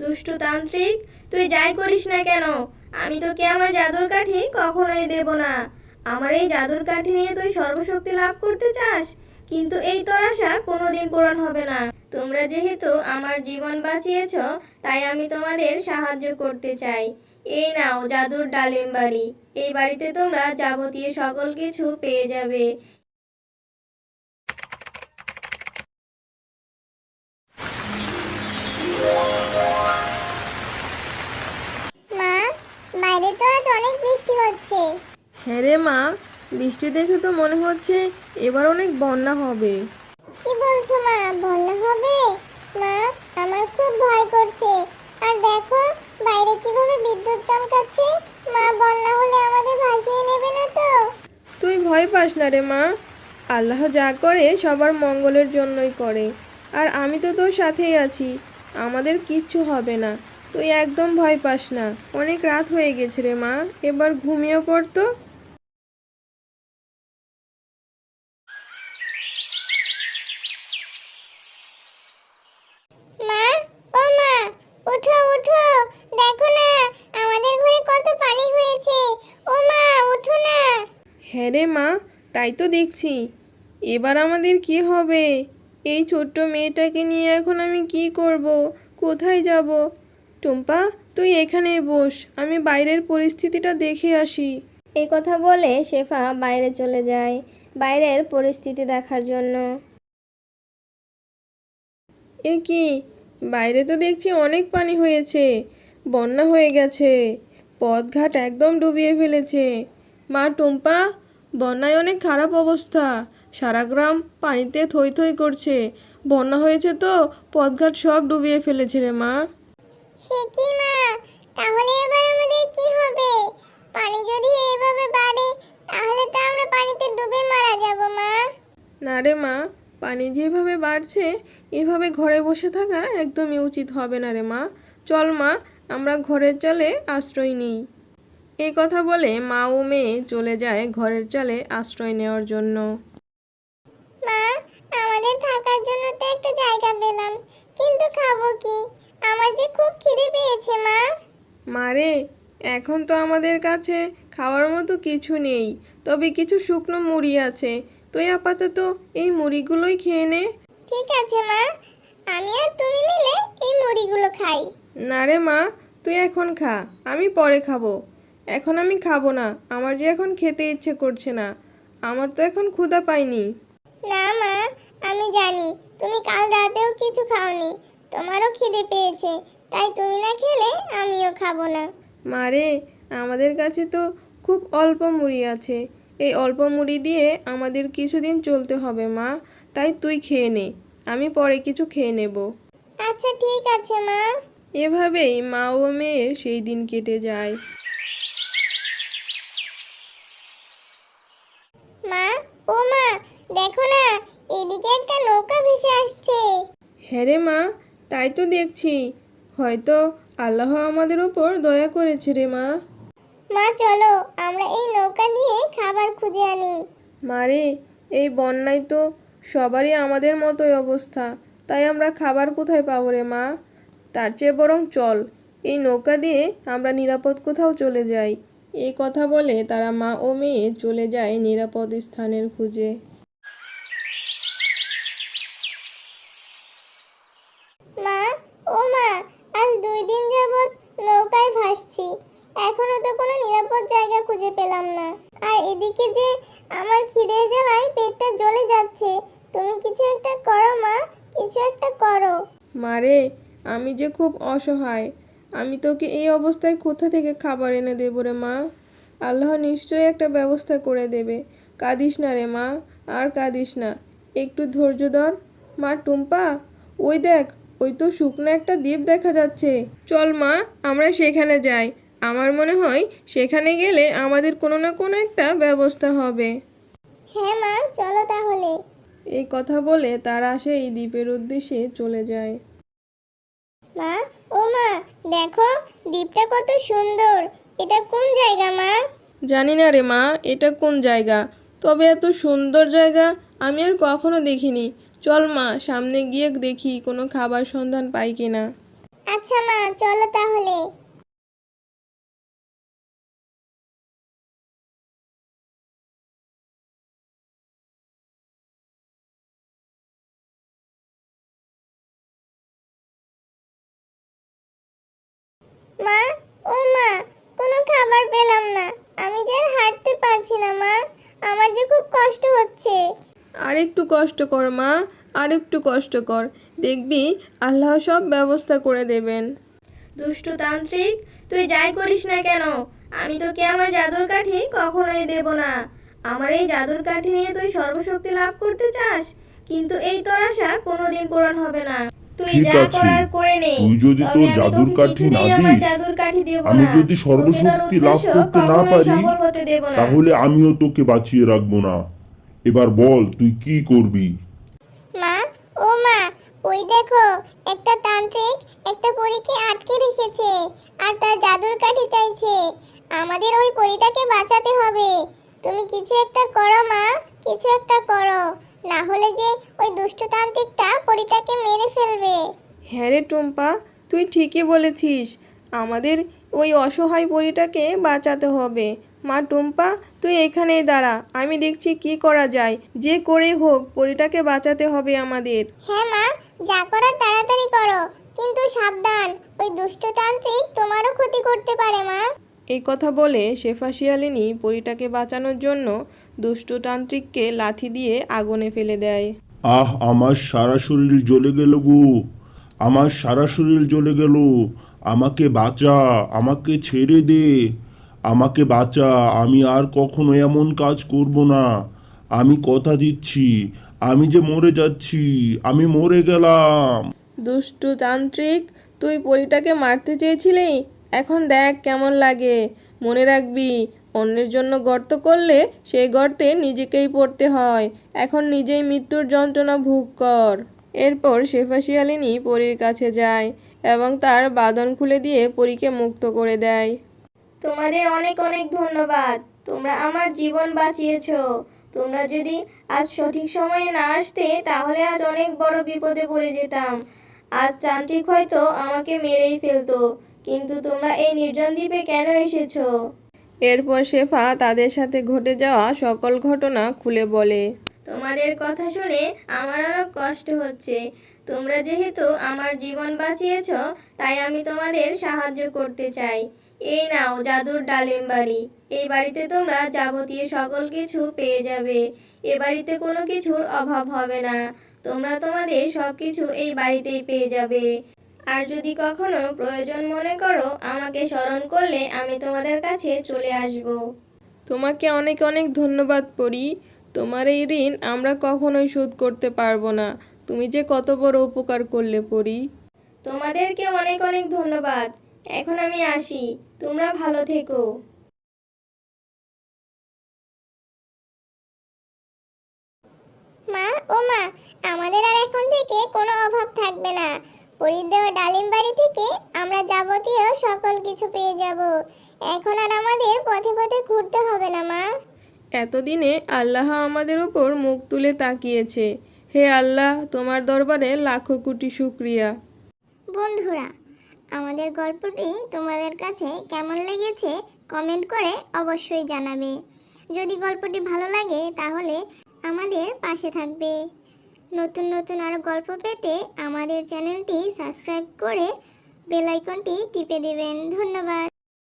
দুষ্টু তান্ত্রিক, তুই যাই করিস না কেন? আমি তোকে আমার জাদুর কাঠি কখনোই দেব না। আমার এই জাদুর কাঠি নিয়ে তুই সর্বশক্তি লাভ করতে চাস, কিন্তু এই তোর আশা কোনোদিন পূরণ হবে না। তোমরা যেহেতু আমার জীবন বাঁচিয়েছ, তাই আমি তোমাদের সাহায্য করতে চাই। এই নাও জাদুর ডালিম বাড়ি। এই বাড়িতে তোমরা যাবতীয় সকল কিছু পেয়ে যাবে। মা বাইরে তো আজ অনেক বৃষ্টি হচ্ছে। হ্যাঁ রে মা বৃষ্টি দেখে তো মনে হচ্ছে এবার অনেক বন্যা হবে। কি বলছো মা বন্যা হবে? মা আমার খুব ভয় করছে। আর দেখো বাইরে কীভাবে বিদ্যুৎ চমকাচ্ছে। মা বন্যা হলে আমাদের ভাসিয়ে নেবে না তো? তুই ভয় পাস না রে মা। আল্লাহ যা করে সবার মঙ্গলের জন্যই করে। আর আমি তো তোর সাথেই আছি। আমাদের কিচ্ছু হবে না। তুই একদম ভয় পাস না। অনেক রাত হয়ে গেছে রে মা এবার ঘুমিয়ে পড়তো মা ও মা ওঠো ওঠো দেখো না আমাদের ঘরে কত পানি হয়েছে। ও মা ওঠো না। হ্যাঁ রে মা তাই তো দেখছি। এবার আমাদের কি হবে? এই ছোট্ট মেয়েটাকে নিয়ে এখন আমি কি করব? কোথায় যাব? টুম্পা তুই এখানেই বস আমি বাইরের পরিস্থিতিটা দেখে আসি। এই কথা বলে শেফা বাইরে চলে যায় বাইরের পরিস্থিতি দেখার জন্য। এ কি? বাইরে তো দেখছি অনেক পানি হয়েছে বন্যা হয়ে গেছে পথঘাট একদম ডুবিয়ে ফেলেছে। মা টুম্পা বন্যায় অনেক খারাপ অবস্থা সারা গ্রাম পানিতে থই থই করছে বন্যা হয়েছে তো পথঘাট সব ডুবিয়ে ফেলেছে রে মা। সে কি মা? তাহলে এবার আমাদের কি হবে? পানি যদি এইভাবে বাড়ে তাহলে তো আমরা পানিতে ডুবে মারা যাব মা। না রে মা পানি যেভাবে বাড়ছে এভাবে ঘরে বসে থাকা একদমই উচিত হবে না রে মা। চল মা আমরা ঘরের চালে আশ্রয় নিই। এই কথা বলে মা ও মেয়ে চলে যায় ঘরের চালে আশ্রয় নেওয়ার জন্য। মা আমাদের থাকার জন্য তো একটা জায়গা পেলাম কিন্তু খাব কি? আমার যে খুব খিদে পেয়েছে মা। মারে এখন তো আমাদের কাছে খাওয়ার মতো কিছু নেই তবে কিছু শুকনো মুড়ি আছে। তুই আপাতত এই মুড়িগুলোই খেয়ে নে। ঠিক আছে মা। আমি আর তুমি মিলে এই মুড়িগুলো খাই। না রে মা তুই এখন খা আমি পরে খাব। এখন আমি খাব না আমার যে এখন খেতে ইচ্ছে করছে না। আমার তো এখন ক্ষুধা পাইনি। না মা আমি জানি তুমি কাল রাতেও কিছু খাওনি। তোমারও খিদে পেয়েছে তাই তুমি না খেলে আমিও খাব না। মারে আমাদের কাছে তো খুব অল্প মুড়ি আছে। এই অল্প মুড়ি দিয়ে আমাদের কিছুদিন চলতে হবে মা তাই তুই খেয়ে নে আমি পরে কিছু খেয়ে নেব। আচ্ছা ঠিক আছে মা। এভাবেই মা ও মেয়ের সেই দিন কেটে যায়। মা ও মা দেখো না এদিকে একটা নৌকা ভেসে আসছে। হ্যাঁ রে মা তাই তো দেখছি। হয়তো আল্লাহ আমাদের উপর দয়া করেছে রে মা। মা চলো আমরা এই নৌকা নিয়ে খাবার খুঁজে আনি। মারে এই বন্যায় তো সবারই আমাদের মতোই অবস্থা। তাই আমরা খাবার কোথায় পাবো রে মা? তার চেয়ে বরং চল এই নৌকা দিয়ে আমরা নিরাপদ কোথাও চলে যাই। এই কথা বলে তারা মা ও মেয়ে চলে যায় নিরাপদ স্থানের খুঁজে। মা, ও মা, আজ দুই দিন যাবৎ নৌকায় ভাসছি। এখনও তো কোনো নিরাপদ জায়গা খুঁজে পেলাম না। আর এদিকে যে আমার খিদে জ্বালায় পেটটা জ্বলে যাচ্ছে। তুমি কিছু একটা করো মা, কিছু একটা করো। মারে আমি যে খুব অসহায়। আমি তোকে এই অবস্থায় কোথা থেকে খাবার এনে দেবো রে মা? আল্লাহ নিশ্চয়ই একটা ব্যবস্থা করে দেবে। কাঁদিস না রে মা, আর কাঁদিস না। একটু ধৈর্য ধর। মা, টুম্পা, ওই দেখ ওই তো শুকনো একটা দ্বীপ দেখা যাচ্ছে। চল মা আমরা সেখানে যাই। আমার মনে হয় সেখানে গেলে আমাদের কোনো না কোনো একটা ব্যবস্থা হবে। হ্যাঁ মা চলো তাহলে। এই কথা বলে তারা সেই দ্বীপের উদ্দেশ্যে চলে যায়। মা ও মা দেখো দ্বীপটা কত সুন্দর। এটা কোন জায়গা মা? জানি না রে মা এটা কোন জায়গা? তবে এত সুন্দর জায়গা আমি আর কখনো দেখিনি। চল মা, সামনে গিয়ে দেখি কোনো খাবার সন্ধান পাই কিনা আচ্ছা মা, চলো তাহলে। মা, ও মা, কোনো খাবার পেলাম না। আমি যে হাঁটতে পারছি না মা, আমার যে খুব কষ্ট হচ্ছে। আর একটু কষ্ট কর মা। আর একটু কষ্ট কর। দেখবি আল্লাহ সব ব্যবস্থা করে দেবেন। দুষ্টু তান্ত্রিক তুই যাই করিস না কেন? আমি তোকে আমার জাদুর কাঠি কখনোই দেব না। আমার এই জাদুর কাঠি নিয়ে তুই সর্বশক্তি লাভ করতে চাস কিন্তু এই তোর আশা কোনোদিন পূরণ হবে না। তুই যা। করার করে নে। তুই যদি তোর আমি জাদুর কাঠি না দিস, জাদুর কাঠি দেব আমি না। যদি তোকে তোর সর্বশক্তি লাভ উদ্দেশ্য করতে না পারি, সফল হতে দেব না। তাহলে আমিও তোকে বাঁচিয়ে রাখব না। এবার বল তুই কি করবি? মা ও মা ওই দেখো একটা তান্ত্রিক একটা পরীকে আটকে রেখেছে আর তার জাদুর কাঠি চাইছে। আমাদের ওই পরীটাকে বাঁচাতে হবে। তুমি কিছু একটা করো মা কিছু একটা করো। না হলে যে ওই দুষ্টু তান্ত্রিকটা পরীটাকে মেরে ফেলবে। হ্যাঁ রে টুম্পা তুই ঠিকই বলেছিস। আমাদের ওই অসহায় পরীটাকে বাঁচাতে হবে। মা টুম্পা তুই এখানেই দাঁড়া আমি দেখছি কি করা যায়। যে করেই হোক পরিটাকে বাঁচাতে হবে আমাদের। হ্যাঁ মা যা করার তাড়াতাড়ি করো। কিন্তু সাবধান ওই দুষ্টু তান্ত্রিক তোমারও ক্ষতি করতে পারে মা। এই কথা বলে শেফা শিয়ালিনী পরিটাকে বাঁচানোর জন্য দুষ্টতান্ত্রিককে লাথি দিয়ে আগুনে ফেলে দেয়। আহ আমার সারা শরীর জ্বলে গেল গো। আমার সারা শরীর জ্বলে গেল। আমাকে বাঁচা আমাকে ছেড়ে দে। আমাকে বাঁচা, আমি আর কখনো এমন কাজ করব না। আমি কথা দিচ্ছি, আমি যে মরে যাচ্ছি, আমি মরে গেলাম। দুষ্টু তান্ত্রিক, তুই পরিটাকে মারতে চেয়েছিলি? এখন দেখ কেমন লাগে। মনে রাখবি, অন্যের জন্য গর্ত করলে সেই গর্তে নিজেকেই পড়তে হয়। এখন নিজেই মৃত্যুর যন্ত্রণা ভোগ কর। এরপর শেফা শিয়ালিনী পরীর কাছে যায় এবং তার বাঁধন খুলে দিয়ে পরীকে মুক্ত করে দেয়। তোমাদের অনেক অনেক ধন্যবাদ। তোমরা আমার জীবন বাঁচিয়েছো। তোমরা যদি আজ সঠিক সময়ে না আসতে তাহলে আজ অনেক বড় বিপদে পড়ে যেতাম। আজ তান্ত্রিক হয়তো আমাকে মেরেই ফেলতো কিন্তু তোমরা এই নির্জন দ্বীপে কেন এসেছ? এরপর শেফা তাদের সাথে ঘটে যাওয়া সকল ঘটনা খুলে বলে। তোমাদের কথা শুনে আমার অনেক কষ্ট হচ্ছে। তোমরা যেহেতু আমার জীবন বাঁচিয়েছো তাই আমি তোমাদের সাহায্য করতে চাই। এই নাও জাদুর ডালিম বাড়ি এই বাড়িতে তোমরা যাবতীয় সকল কিছু পেয়ে যাবে। এ বাড়িতে কোনো কিছুর অভাব হবে না। তোমরা তোমাদের সব কিছু এই বাড়িতেই পেয়ে যাবে। আর যদি কখনো প্রয়োজন মনে করো আমাকে স্মরণ করলে আমি তোমাদের কাছে চলে আসব। তোমাকে অনেক অনেক ধন্যবাদ পড়ি তোমার এই ঋণ আমরা কখনোই শোধ করতে পারব না। তুমি যে কত বড় উপকার করলে পড়ি তোমাদেরকে অনেক অনেক ধন্যবাদ। এখন আমি আসি। তোমরা ভালো থেকো। মা ও মা আমাদের আর এখন থেকে কোনো অভাব থাকবে না। পরীর দেওয়া ডালিম বাড়ি থেকে আমরা যাবতীয় সকল কিছু পেয়ে যাব। এখন আর আমাদের পথে পথে ঘুরতে হবে না মা। এতদিনে আল্লাহ আমাদের উপর মুখ তুলে তাকিয়েছে। হে আল্লাহ তোমার দরবারে লাখো কোটি শুক্রিয়া। বন্ধুরা আমাদের গল্পটি তোমাদের কাছে কেমন লেগেছে কমেন্ট করে অবশ্যই জানাবে। যদি গল্পটি ভালো লাগে তাহলে আমাদের পাশে থাকবে। নতুন নতুন আরও গল্প পেতে আমাদের চ্যানেলটি সাবস্ক্রাইব করে বেলাইকনটি টিপে দেবেন। ধন্যবাদ।